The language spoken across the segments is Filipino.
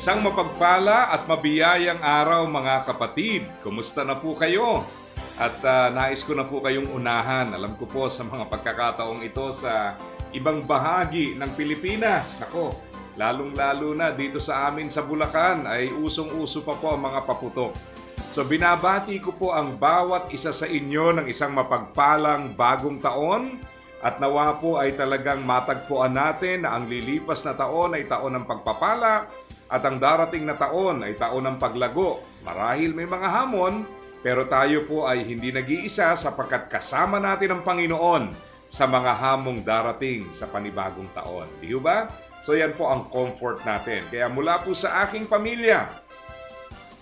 Isang mapagpala at mabiyayang araw mga kapatid. Kumusta na po kayo? At ah, nais ko na po kayong unahan. Alam ko po sa mga pagkakataong ito sa ibang bahagi ng Pilipinas. Nako, lalong-lalo na dito sa amin sa Bulacan ay usong-uso pa po ang mga paputok. So binabati ko po ang bawat isa sa inyo ng isang mapagpalang bagong taon at nawa po ay talagang matagpuan natin na ang lilipas na taon ay taon ng pagpapala at ang darating na taon ay taon ng paglago. Marahil may mga hamon, pero tayo po ay hindi nag-iisa sapagkat kasama natin ang Panginoon sa mga hamong darating sa panibagong taon. Di ba? So yan po ang comfort natin. Kaya mula po sa aking pamilya,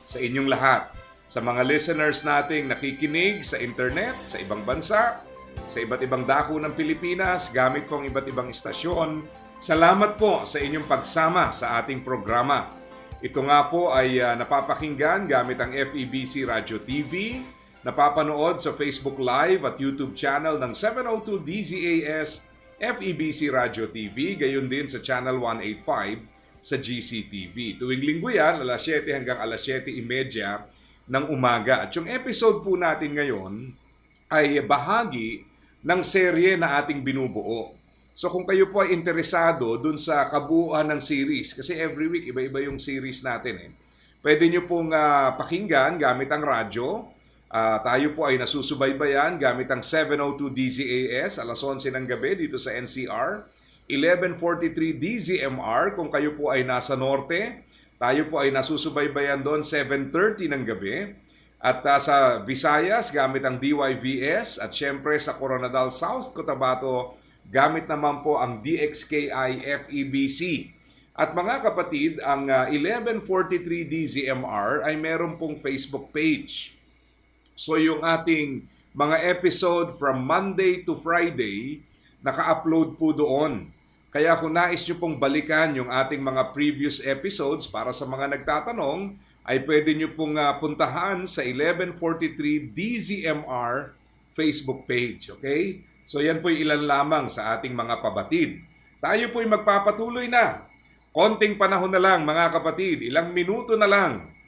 sa inyong lahat, sa mga listeners nating nakikinig sa internet, sa ibang bansa, sa iba't ibang dako ng Pilipinas, gamit po ang iba't ibang istasyon. Salamat po sa inyong pagsama sa ating programa. Ito nga po ay ah, napapakinggan gamit ang FEBC Radio TV, napapanood sa Facebook Live at YouTube channel ng 702 DZAS FEBC Radio TV, gayon din sa Channel 185 sa GCTV. Tuwing linggo yan, alas 7 hanggang alas 7.30 ng umaga. At yung episode po natin ngayon ay bahagi ng serye na ating binubuo. So kung kayo po ay interesado dun sa kabuuan ng series, kasi every week iba-iba yung series natin eh. Pwede nyo pong ah, pakinggan gamit ang radyo. Ah, tayo po ay nasusubaybayan gamit ang 702 DZAS alas 11 ng gabi dito sa NCR. 1143 DZMR kung kayo po ay nasa norte. Tayo po ay nasusubaybayan doon 7.30 ng gabi. At ah, sa Visayas, gamit ang DYVS. At syempre sa Coronadal South, Cotabato, gamit naman po ang DXKI FEBC. At mga kapatid, ang ah, 1143 DZMR ay meron pong Facebook page. So yung ating mga episode from Monday to Friday, naka-upload po doon. Kaya kung nais nyo pong balikan yung ating mga previous episodes para sa mga nagtatanong, ay pwede nyo pong ah, puntahan sa 1143 DZMR Facebook page. Okay? So yan po ilan lamang sa ating mga pabatid. Tayo po'y magpapatuloy na. Konting panahon na lang mga kapatid, ilang minuto na lang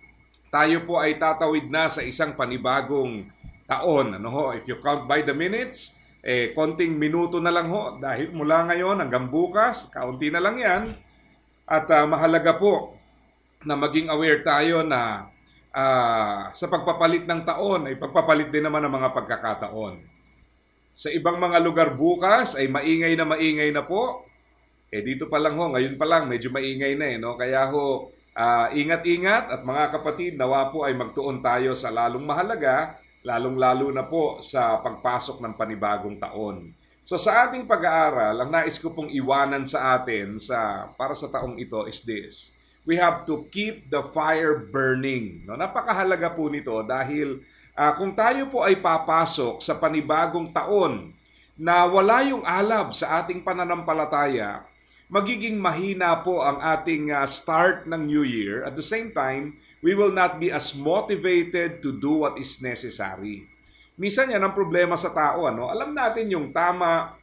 tayo po ay tatawid na sa isang panibagong taon. Ano ho? If you count by the minutes, eh, konting minuto na lang ho. Dahil mula ngayon hanggang bukas, kaunti na lang yan. At ah, mahalaga po na maging aware tayo na ah, sa pagpapalit ng taon ay pagpapalit din naman ng mga pagkakataon. Sa ibang mga lugar bukas ay maingay na maingay na po. Eh dito pa lang ho, ngayon pa lang medyo maingay na eh. No? Kaya ho, ah, ingat-ingat at mga kapatid, nawa po ay magtuon tayo sa lalong mahalaga, lalong-lalo na po sa pagpasok ng panibagong taon. So sa ating pag-aaral, ang nais ko pong iwanan sa atin sa para sa taong ito is this. We have to keep the fire burning. No, napakahalaga po nito dahil ah, kung tayo po ay papasok sa panibagong taon na wala yung alab sa ating pananampalataya, magiging mahina po ang ating ah, start ng New Year. At the same time, we will not be as motivated to do what is necessary. Minsan yan ang problema sa tao. Ano? Alam natin yung tama,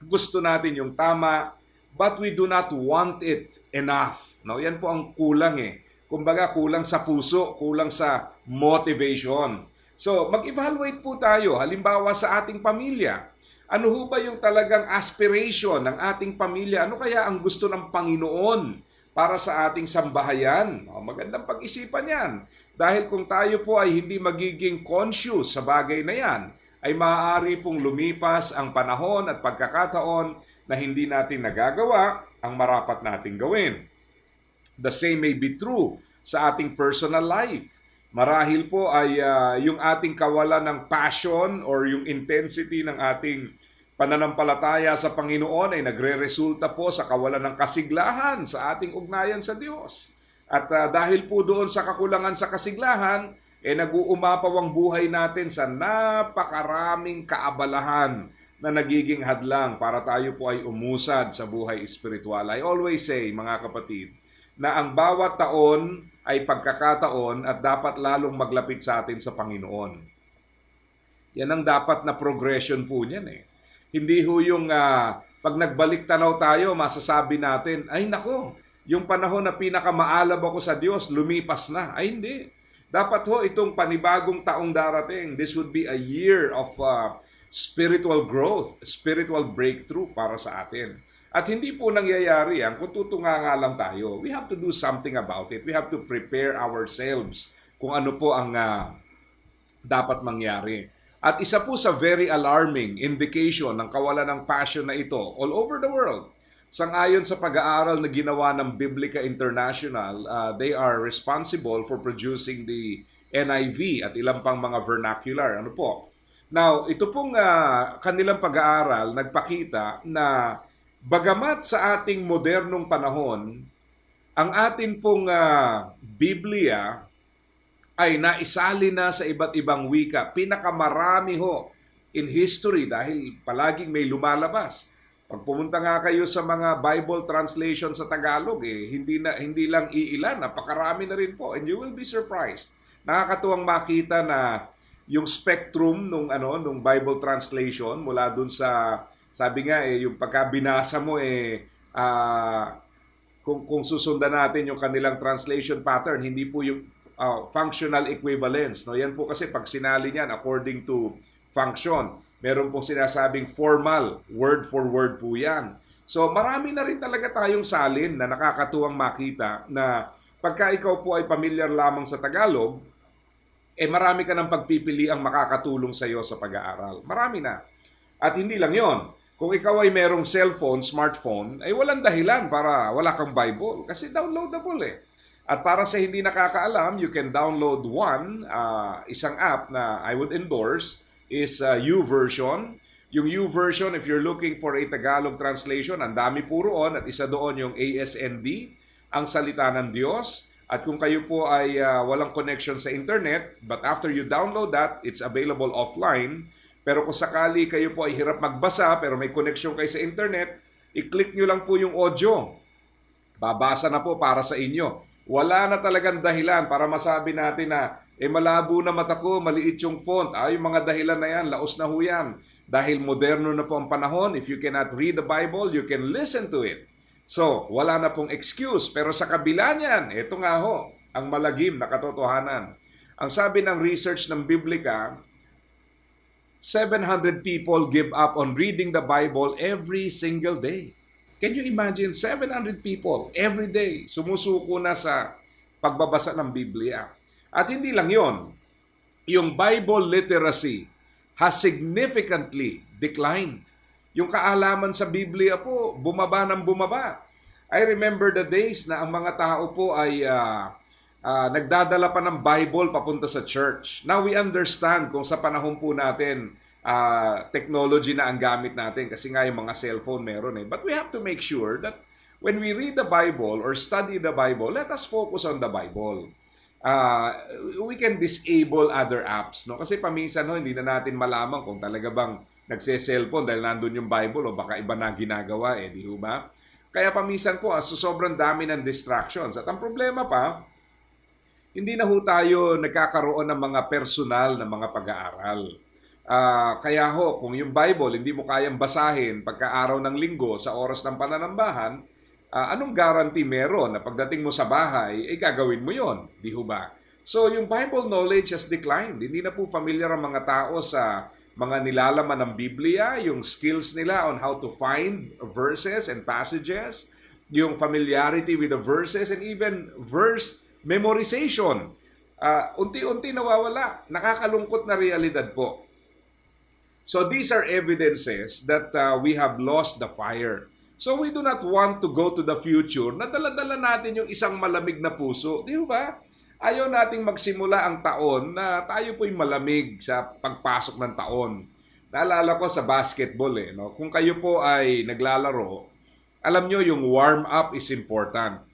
gusto natin yung tama, but we do not want it enough. No? Yan po ang kulang eh. Kumbaga kulang sa puso, kulang sa motivation. So, mag-evaluate po tayo. Halimbawa sa ating pamilya. Ano ho ba yung talagang aspiration ng ating pamilya? Ano kaya ang gusto ng Panginoon para sa ating sambahayan? O, magandang pag-isipan yan. Dahil kung tayo po ay hindi magiging conscious sa bagay na yan, ay maaari pong lumipas ang panahon at pagkakataon na hindi natin nagagawa ang marapat nating gawin. The same may be true sa ating personal life. Marahil po ay ah, yung ating kawalan ng passion or yung intensity ng ating pananampalataya sa Panginoon ay nagre-resulta po sa kawalan ng kasiglahan sa ating ugnayan sa Diyos. At ah, dahil po doon sa kakulangan sa kasiglahan, eh nag-uumapaw ang buhay natin sa napakaraming kaabalahan na nagiging hadlang para tayo po ay umusad sa buhay espiritual. I always say, mga kapatid, na ang bawat taon ay pagkakataon at dapat lalong maglapit sa atin sa Panginoon. Yan ang dapat na progression po niyan eh. Hindi ho yung ah, pag nagbalik tanaw tayo, masasabi natin, ay nako, yung panahon na pinakamaalab ako sa Diyos, lumipas na. Ay hindi. Dapat ho itong panibagong taong darating, this would be a year of ah, spiritual growth, spiritual breakthrough para sa atin. At hindi po nangyayari yan kung tutunga nga lang tayo. We have to do something about it. We have to prepare ourselves kung ano po ang ah, dapat mangyari. At isa po sa very alarming indication ng kawalan ng passion na ito all over the world. Sangayon sa pag-aaral na ginawa ng Biblica International, uh, they are responsible for producing the NIV at ilang pang mga vernacular. Ano po? Now, ito pong uh, kanilang pag-aaral nagpakita na bagamat sa ating modernong panahon, ang atin pong uh, Biblia ay naisali na sa iba't ibang wika. Pinakamarami ho in history dahil palaging may lumalabas. Pag pumunta nga kayo sa mga Bible translation sa Tagalog, eh, hindi, na, hindi lang iilan, napakarami na rin po. And you will be surprised. Nakakatuwang makita na yung spectrum nung ano nung Bible translation mula dun sa sabi nga eh yung pagkabinasa mo eh ah, kung kung susundan natin yung kanilang translation pattern hindi po yung uh, functional equivalence. No? Yan po kasi pag sinali niyan according to function, meron pong sinasabing formal, word for word po yan. So marami na rin talaga tayong salin na nakakatuwang makita na pagka ikaw po ay pamilyar lamang sa Tagalog, eh marami ka ng pagpipili ang makakatulong sa iyo sa pag-aaral. Marami na. At hindi lang yon. Kung ikaw ay merong cellphone, smartphone, ay walang dahilan para wala kang Bible. Kasi downloadable eh. At para sa hindi nakakaalam, you can download one, uh, isang app na I would endorse is uh, YouVersion. Yung YouVersion, if you're looking for a Tagalog translation, ang dami po roon at isa doon yung ASND, ang salita ng Diyos. At kung kayo po ay uh, walang connection sa internet, but after you download that, it's available offline. Pero kung sakali kayo po ay hirap magbasa pero may connection kayo sa internet, i-click nyo lang po yung audio. Babasa na po para sa inyo wala na talagang dahilan para masabi natin na eh malabo na mata ko, maliit yung font. Ah, yung mga dahilan na yan, laos na ho yan. Dahil moderno na po ang panahon, if you cannot read the Bible, you can listen to it. So, wala na pong excuse. Pero sa kabila niyan, ito nga ho, ang malagim na katotohanan. Ang sabi ng research ng Biblica, 700 people give up on reading the Bible every single day. Can you imagine 700 people every day sumusuko na sa pagbabasa ng Biblia? At hindi lang yon, yung Bible literacy has significantly declined. Yung kaalaman sa Biblia po, bumaba ng bumaba. I remember the days na ang mga tao po ay uh, uh, nagdadala pa ng Bible papunta sa church. Now we understand kung sa panahon po natin uh, technology na ang gamit natin kasi nga yung mga cellphone meron eh. But we have to make sure that when we read the Bible or study the Bible, let us focus on the Bible. Uh, we can disable other apps, no? Kasi paminsan no, hindi na natin malaman kung talaga bang nagse-cellphone dahil nandun yung Bible o baka iba na ginagawa eh, di ba? Kaya paminsan po, so sobrang dami ng distractions. At ang problema pa, hindi na ho tayo nagkakaroon ng mga personal na mga pag-aaral. Uh, kaya ho, kung yung Bible hindi mo kayang basahin pagka-araw ng linggo sa oras ng pananambahan, uh, anong guarantee meron na pagdating mo sa bahay, ay eh, gagawin mo yon, di ho ba? So yung Bible knowledge has declined. Hindi na po familiar ang mga tao sa mga nilalaman ng Biblia, yung skills nila on how to find verses and passages, yung familiarity with the verses, and even verse memorization. Uh, unti-unti nawawala. Nakakalungkot na realidad po. So these are evidences that uh, we have lost the fire. So we do not want to go to the future na dala-dala natin yung isang malamig na puso. Di ba? Ayaw nating magsimula ang taon na tayo po'y malamig sa pagpasok ng taon. Naalala ko sa basketball eh, no? kung kayo po ay naglalaro, alam nyo yung warm up is important.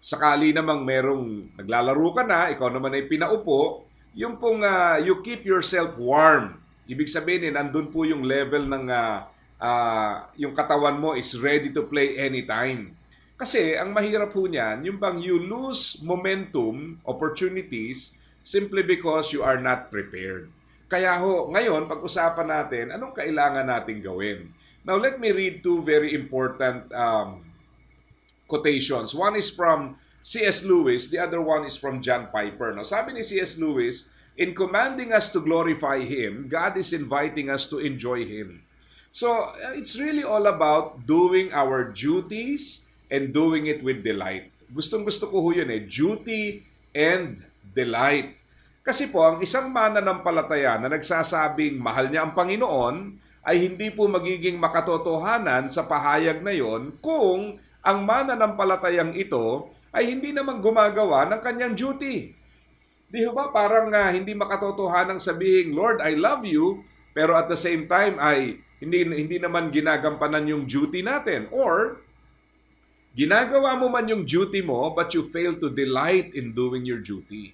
Sakali namang merong naglalaro ka na, ikaw naman ay pinaupo, yung pong ah, you keep yourself warm. Ibig sabihin, eh, nandun po yung level ng ah, ah, yung katawan mo is ready to play anytime. Kasi ang mahirap po niyan, yung bang you lose momentum, opportunities, simply because you are not prepared. Kaya ho, ngayon, pag-usapan natin, anong kailangan natin gawin? Now, let me read two very important um, quotations. One is from C.S. Lewis, the other one is from John Piper. No? Sabi ni C.S. Lewis, in commanding us to glorify Him, God is inviting us to enjoy Him. So, uh, it's really all about doing our duties and doing it with delight. Gustong gusto ko ho yun eh, duty and delight. Kasi po, ang isang mananampalataya na nagsasabing mahal niya ang Panginoon ay hindi po magiging makatotohanan sa pahayag na yon kung ang mananampalatayang ito ay hindi naman gumagawa ng kanyang duty. Di ba parang ah, hindi makatotohanan sabihin, Lord, I love you, pero at the same time ay hindi hindi naman ginagampanan yung duty natin or ginagawa mo man yung duty mo but you fail to delight in doing your duty.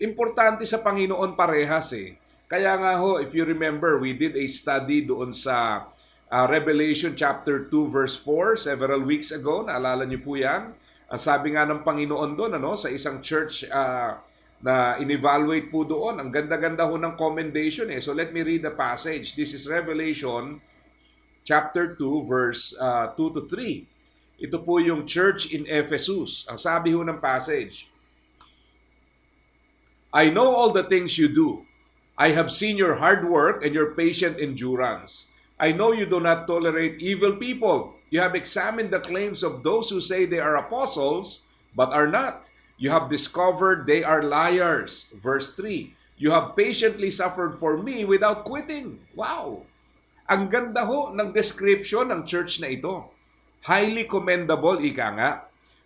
Importante sa Panginoon parehas eh. Kaya nga ho, if you remember, we did a study doon sa ah, Revelation chapter 2 verse 4 several weeks ago. Naalala niyo po yan? Ang sabi nga ng Panginoon doon ano, sa isang church ah, na in-evaluate po doon. Ang ganda-ganda ho ng commendation eh. So let me read the passage. This is Revelation chapter 2 verse ah, 2 to 3. Ito po yung church in Ephesus. Ang sabi ho ng passage, I know all the things you do. I have seen your hard work and your patient endurance. I know you do not tolerate evil people. You have examined the claims of those who say they are apostles, but are not. You have discovered they are liars. Verse 3 You have patiently suffered for me without quitting. Wow! Ang ganda ho ng description ng church na ito. Highly commendable, ika nga.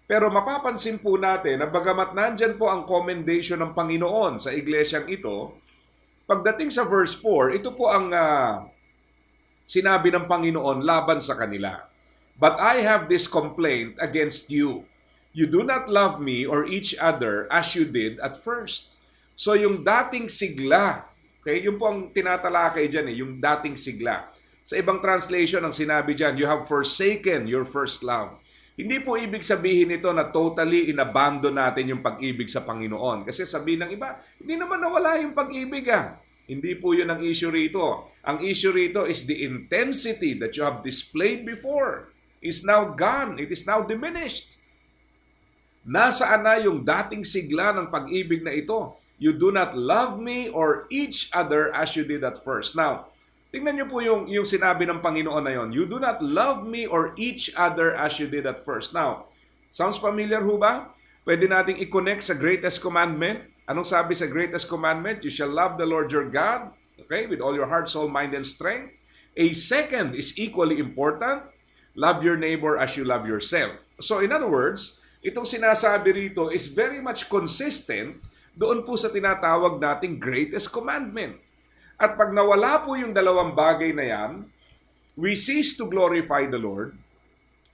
Pero mapapansin po natin na bagamat nandyan po ang commendation ng Panginoon sa iglesyang ito, pagdating sa verse 4, ito po ang ah, sinabi ng Panginoon laban sa kanila. But I have this complaint against you. You do not love me or each other as you did at first. So yung dating sigla, okay, yung po ang tinatalakay dyan eh, yung dating sigla. Sa ibang translation, ang sinabi dyan, you have forsaken your first love. Hindi po ibig sabihin ito na totally inabandon natin yung pag-ibig sa Panginoon. Kasi sabihin ng iba, hindi naman nawala yung pag-ibig ah. Hindi po yun ang issue rito. Ang issue rito is the intensity that you have displayed before is now gone. It is now diminished. Nasaan na yung dating sigla ng pag-ibig na ito? You do not love me or each other as you did at first. Now, tingnan niyo po yung, yung sinabi ng Panginoon na yon. You do not love me or each other as you did at first. Now, sounds familiar ho ba? Pwede nating i-connect sa greatest commandment. Anong sabi sa greatest commandment? You shall love the Lord your God, okay, with all your heart, soul, mind, and strength. A second is equally important. Love your neighbor as you love yourself. So in other words, itong sinasabi rito is very much consistent doon po sa tinatawag nating greatest commandment. At pag nawala po yung dalawang bagay na yan, we cease to glorify the Lord,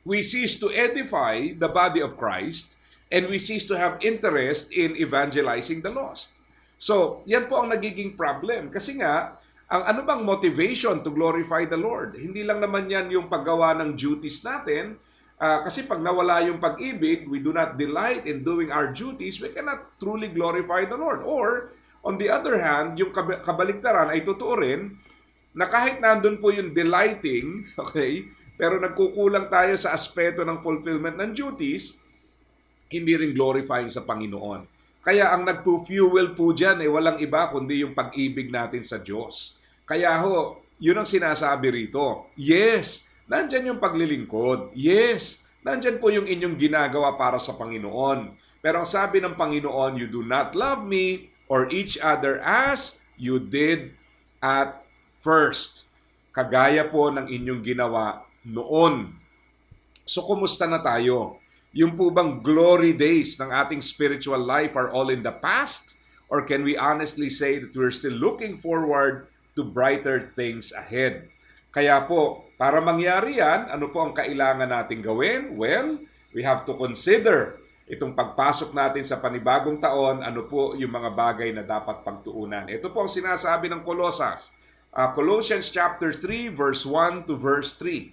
we cease to edify the body of Christ, and we cease to have interest in evangelizing the lost. So, yan po ang nagiging problem. Kasi nga, ang ano bang motivation to glorify the Lord? Hindi lang naman yan yung paggawa ng duties natin, Ah, kasi pag nawala yung pag-ibig, we do not delight in doing our duties, we cannot truly glorify the Lord. Or, on the other hand, yung kab- kabaligtaran ay totoo rin na kahit nandun po yung delighting, okay, pero nagkukulang tayo sa aspeto ng fulfillment ng duties, hindi rin glorifying sa Panginoon. Kaya ang nagpo-fuel po dyan, eh, walang iba kundi yung pag-ibig natin sa Diyos. Kaya ho, yun ang sinasabi rito. Yes, nandyan yung paglilingkod. Yes, nandyan po yung inyong ginagawa para sa Panginoon. Pero ang sabi ng Panginoon, you do not love me or each other as you did at first. Kagaya po ng inyong ginawa noon. So, kumusta na tayo? Yung po bang glory days ng ating spiritual life are all in the past? Or can we honestly say that we're still looking forward to brighter things ahead. Kaya po, para mangyari yan, ano po ang kailangan natin gawin? Well, we have to consider itong pagpasok natin sa panibagong taon, ano po yung mga bagay na dapat pagtuunan. Ito po ang sinasabi ng Colossus. Uh, Colossians chapter 3 verse 1 to verse 3.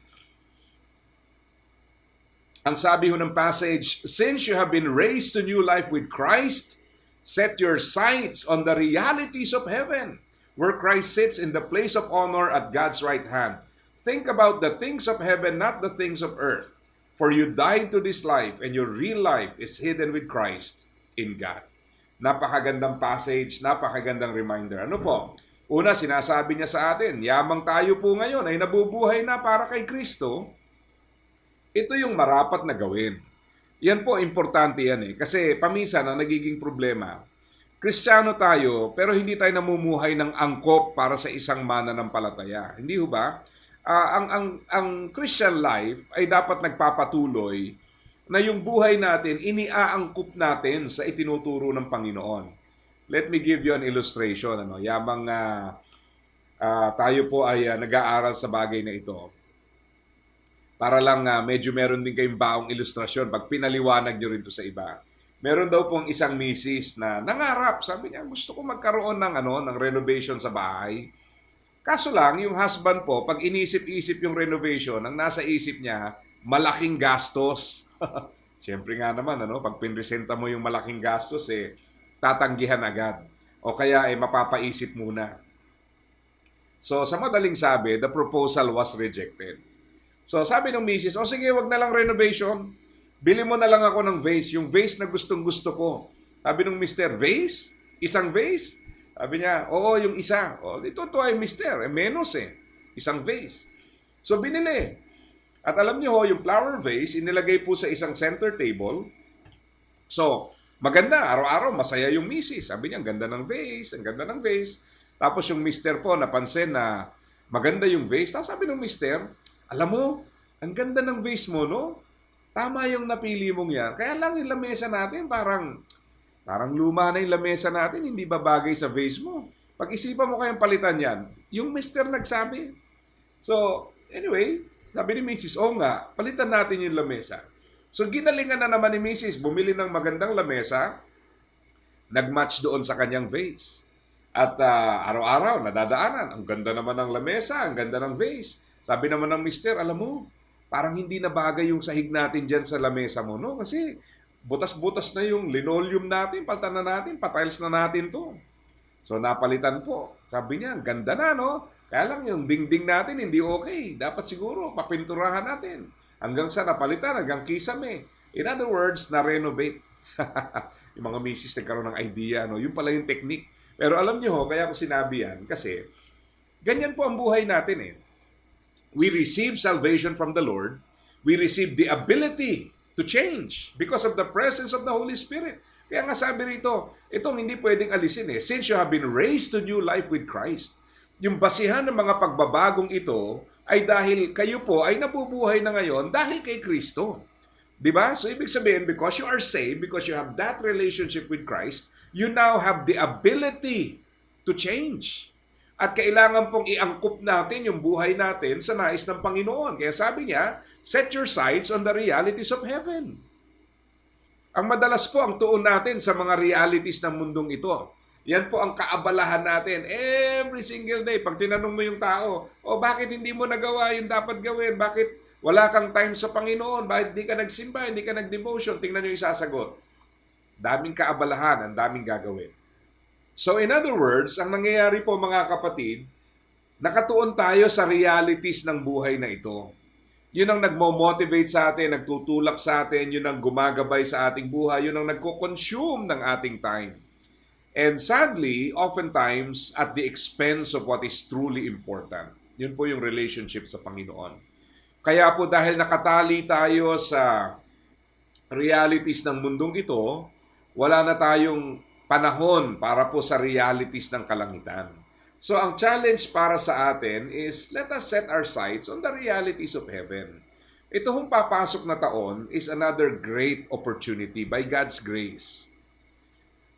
Ang sabi ho ng passage, Since you have been raised to new life with Christ, set your sights on the realities of heaven, where Christ sits in the place of honor at God's right hand. Think about the things of heaven, not the things of earth. For you died to this life, and your real life is hidden with Christ in God. Napakagandang passage, napakagandang reminder. Ano po? Una, sinasabi niya sa atin, yamang tayo po ngayon ay nabubuhay na para kay Kristo, ito yung marapat na gawin. Yan po, importante yan eh. Kasi paminsan ang nagiging problema, Kristiyano tayo, pero hindi tayo namumuhay ng angkop para sa isang mananampalataya. Hindi ho ba? Ah, ang, ang, ang Christian life ay dapat nagpapatuloy na yung buhay natin, iniaangkop natin sa itinuturo ng Panginoon. Let me give you an illustration. Ano? Yamang ah, ah, tayo po ay ah, nag-aaral sa bagay na ito para lang uh, medyo meron din kayong baong ilustrasyon pag pinaliwanag nyo rin to sa iba. Meron daw pong isang misis na nangarap, sabi niya, gusto ko magkaroon ng ano, ng renovation sa bahay. Kaso lang, yung husband po, pag inisip-isip yung renovation, ang nasa isip niya, malaking gastos. Siyempre nga naman, ano, pag pinresenta mo yung malaking gastos, eh, tatanggihan agad. O kaya, eh, mapapaisip muna. So, sa madaling sabi, the proposal was rejected. So sabi ng misis, o sige, wag na lang renovation. Bili mo na lang ako ng vase, yung vase na gustong gusto ko. Sabi ng mister, vase? Isang vase? Sabi niya, oo, yung isa. O, ito to ay mister, eh, menos eh. Isang vase. So binili. At alam niyo ho, yung flower vase, inilagay po sa isang center table. So, maganda, araw-araw, masaya yung misis. Sabi niya, ang ganda ng vase, ang ganda ng vase. Tapos yung mister po, napansin na maganda yung vase. Tapos sabi ng mister, alam mo, ang ganda ng vase mo, no? Tama yung napili mong yan. Kaya lang yung lamesa natin, parang, parang luma na yung lamesa natin, hindi ba bagay sa vase mo? Pag-isipan mo kayang palitan yan, yung mister nagsabi. So, anyway, sabi ni Mrs. O nga, palitan natin yung lamesa. So, ginalingan na naman ni Mrs. Bumili ng magandang lamesa, nag-match doon sa kanyang vase. At ah, araw-araw, nadadaanan. Ang ganda naman ng lamesa, ang ganda ng vase. Sabi naman ng mister, alam mo, parang hindi na bagay yung sahig natin dyan sa lamesa mo, no? Kasi butas-butas na yung linoleum natin, palitan na natin, patiles na natin to. So napalitan po. Sabi niya, ganda na, no? Kaya lang yung dingding natin hindi okay. Dapat siguro papinturahan natin. Hanggang sa napalitan, hanggang kisame. In other words, na-renovate. yung mga misis nagkaroon ng idea, no? Yung pala yung technique. Pero alam niyo ho, kaya ko sinabi yan, kasi ganyan po ang buhay natin eh we receive salvation from the Lord, we receive the ability to change because of the presence of the Holy Spirit. Kaya nga sabi rito, itong hindi pwedeng alisin eh. Since you have been raised to new life with Christ, yung basihan ng mga pagbabagong ito ay dahil kayo po ay nabubuhay na ngayon dahil kay Kristo. 'Di ba? So ibig sabihin because you are saved, because you have that relationship with Christ, you now have the ability to change. At kailangan pong iangkop natin yung buhay natin sa nais ng Panginoon. Kaya sabi niya, set your sights on the realities of heaven. Ang madalas po ang tuon natin sa mga realities ng mundong ito. Yan po ang kaabalahan natin every single day. Pag tinanong mo yung tao, o bakit hindi mo nagawa yung dapat gawin? Bakit wala kang time sa Panginoon? Bakit hindi ka nagsimba? Hindi ka nag-devotion? Tingnan nyo yung isasagot. Daming kaabalahan, ang daming gagawin. So in other words, ang nangyayari po mga kapatid, nakatuon tayo sa realities ng buhay na ito. Yun ang nagmo-motivate sa atin, nagtutulak sa atin, yun ang gumagabay sa ating buhay, yun ang nagko-consume ng ating time. And sadly, oftentimes at the expense of what is truly important. Yun po yung relationship sa Panginoon. Kaya po dahil nakatali tayo sa realities ng mundong ito, wala na tayong panahon para po sa realities ng kalangitan. So ang challenge para sa atin is let us set our sights on the realities of heaven. Ito hong papasok na taon is another great opportunity by God's grace.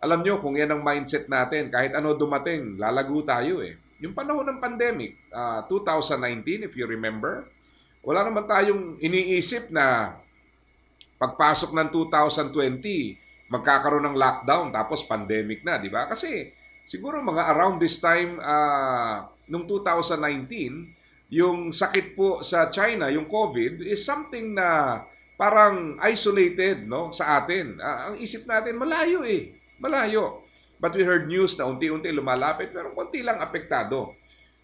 Alam nyo, kung yan ang mindset natin, kahit ano dumating, lalago tayo eh. yung panahon ng pandemic, ah, 2019 if you remember, wala naman tayong iniisip na pagpasok ng 2020, magkakaroon ng lockdown tapos pandemic na, di ba? Kasi siguro mga around this time ah, nung 2019, yung sakit po sa China, yung COVID, is something na parang isolated no sa atin. Ah, ang isip natin malayo eh. Malayo. But we heard news na unti-unti lumalapit pero konti lang apektado.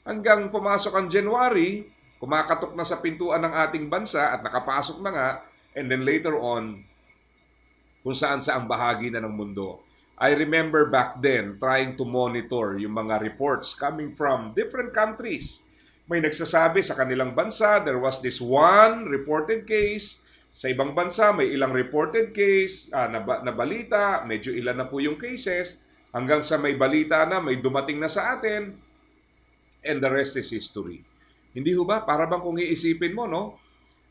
Hanggang pumasok ang January, kumakatok na sa pintuan ng ating bansa at nakapasok na nga and then later on kung saan sa ang bahagi na ng mundo. I remember back then trying to monitor yung mga reports coming from different countries. May nagsasabi sa kanilang bansa, there was this one reported case. Sa ibang bansa, may ilang reported case, ah, na, na balita, medyo ilan na po yung cases. Hanggang sa may balita na, may dumating na sa atin, and the rest is history. Hindi ho ba? Para bang kung iisipin mo, no?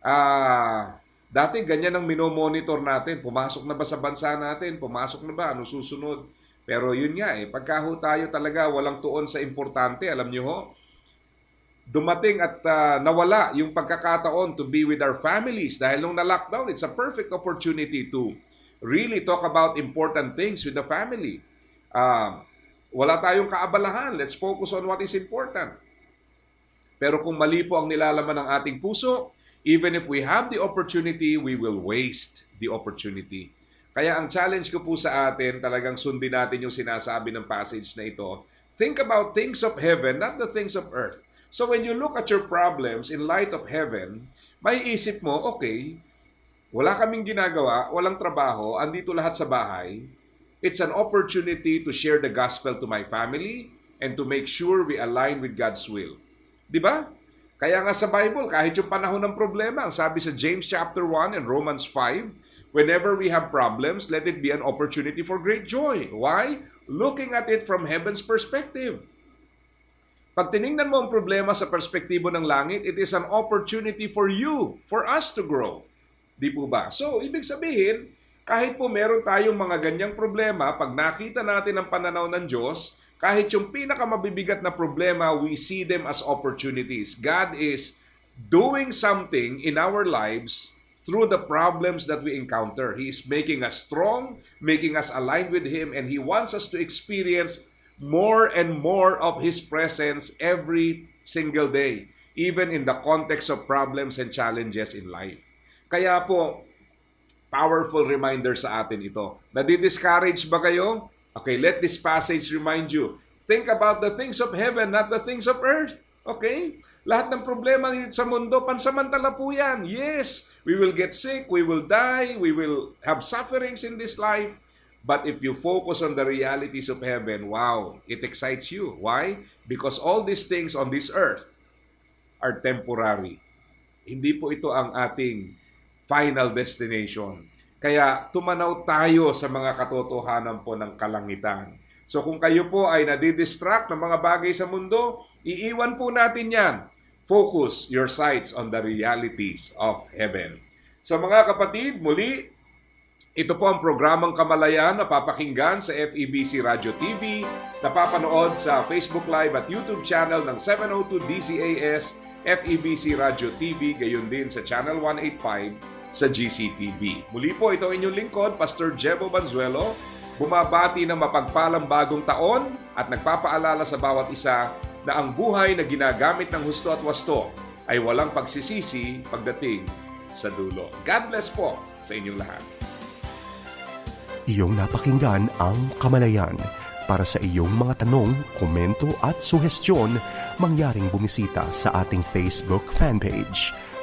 Ah, dati ganyan ang minomonitor natin. Pumasok na ba sa bansa natin? Pumasok na ba? Ano susunod? Pero yun nga eh, pagka ho tayo talaga walang tuon sa importante, alam niyo ho, dumating at ah, nawala yung pagkakataon to be with our families dahil nung na-lockdown, it's a perfect opportunity to really talk about important things with the family. Ah, wala tayong kaabalahan. Let's focus on what is important. Pero kung mali po ang nilalaman ng ating puso, even if we have the opportunity, we will waste the opportunity. Kaya ang challenge ko po sa atin, talagang sundin natin yung sinasabi ng passage na ito. Think about things of heaven, not the things of earth. So when you look at your problems in light of heaven, may isip mo, okay, wala kaming ginagawa, walang trabaho, andito lahat sa bahay. It's an opportunity to share the gospel to my family and to make sure we align with God's will. Di ba? Kaya nga sa Bible, kahit yung panahon ng problema, ang sabi sa James chapter 1 and Romans 5, whenever we have problems, let it be an opportunity for great joy. Why? Looking at it from heaven's perspective. Pag tiningnan mo ang problema sa perspektibo ng langit, it is an opportunity for you, for us to grow. Di po ba? So, ibig sabihin, kahit po meron tayong mga ganyang problema, pag nakita natin ang pananaw ng Diyos, kahit yung pinakamabibigat na problema, we see them as opportunities. God is doing something in our lives through the problems that we encounter. He is making us strong, making us aligned with Him, and He wants us to experience more and more of His presence every single day, even in the context of problems and challenges in life. Kaya po, powerful reminder sa atin ito. Nadi-discourage ba kayo? Okay, let this passage remind you. Think about the things of heaven, not the things of earth. Okay? Lahat ng problema sa mundo, pansamantala po yan. Yes, we will get sick, we will die, we will have sufferings in this life. But if you focus on the realities of heaven, wow, it excites you. Why? Because all these things on this earth are temporary. Hindi po ito ang ating final destination. Kaya tumanaw tayo sa mga katotohanan po ng kalangitan. So kung kayo po ay nadidistract ng mga bagay sa mundo, iiwan po natin yan. Focus your sights on the realities of heaven. So mga kapatid, muli, ito po ang programang Kamalayan na papakinggan sa FEBC Radio TV, napapanood sa Facebook Live at YouTube channel ng 702 DZAS, FEBC Radio TV, gayon din sa Channel 185 sa GCTV. Muli po ito inyong lingkod, Pastor Jebo Banzuelo, bumabati ng mapagpalang bagong taon at nagpapaalala sa bawat isa na ang buhay na ginagamit ng husto at wasto ay walang pagsisisi pagdating sa dulo. God bless po sa inyong lahat. Iyong napakinggan ang Kamalayan. Para sa iyong mga tanong, komento at suhestyon, mangyaring bumisita sa ating Facebook fanpage,